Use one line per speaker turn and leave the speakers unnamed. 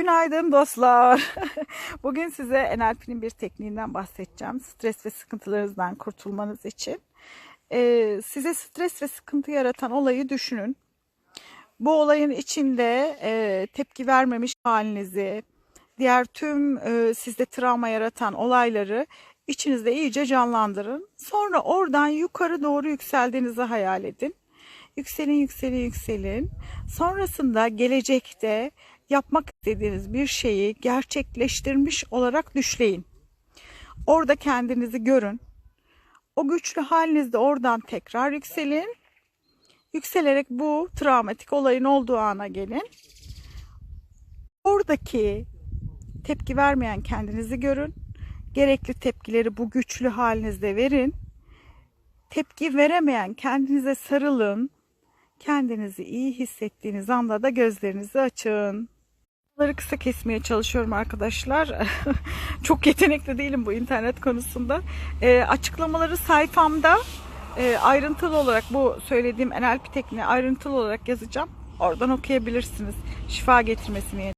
Günaydın dostlar. Bugün size NLP'nin bir tekniğinden bahsedeceğim. Stres ve sıkıntılarınızdan kurtulmanız için. Ee, size stres ve sıkıntı yaratan olayı düşünün. Bu olayın içinde e, tepki vermemiş halinizi, diğer tüm e, sizde travma yaratan olayları içinizde iyice canlandırın. Sonra oradan yukarı doğru yükseldiğinizi hayal edin. Yükselin, yükselin, yükselin. Sonrasında gelecekte yapmak istediğiniz bir şeyi gerçekleştirmiş olarak düşleyin. Orada kendinizi görün. O güçlü halinizde oradan tekrar yükselin. Yükselerek bu travmatik olayın olduğu ana gelin. Oradaki tepki vermeyen kendinizi görün. Gerekli tepkileri bu güçlü halinizde verin. Tepki veremeyen kendinize sarılın. Kendinizi iyi hissettiğiniz anda da gözlerinizi açın. Bunları kısa kesmeye çalışıyorum arkadaşlar. Çok yetenekli değilim bu internet konusunda. E, açıklamaları sayfamda e, ayrıntılı olarak bu söylediğim NLP tekniği ayrıntılı olarak yazacağım. Oradan okuyabilirsiniz. Şifa getirmesi niyetine.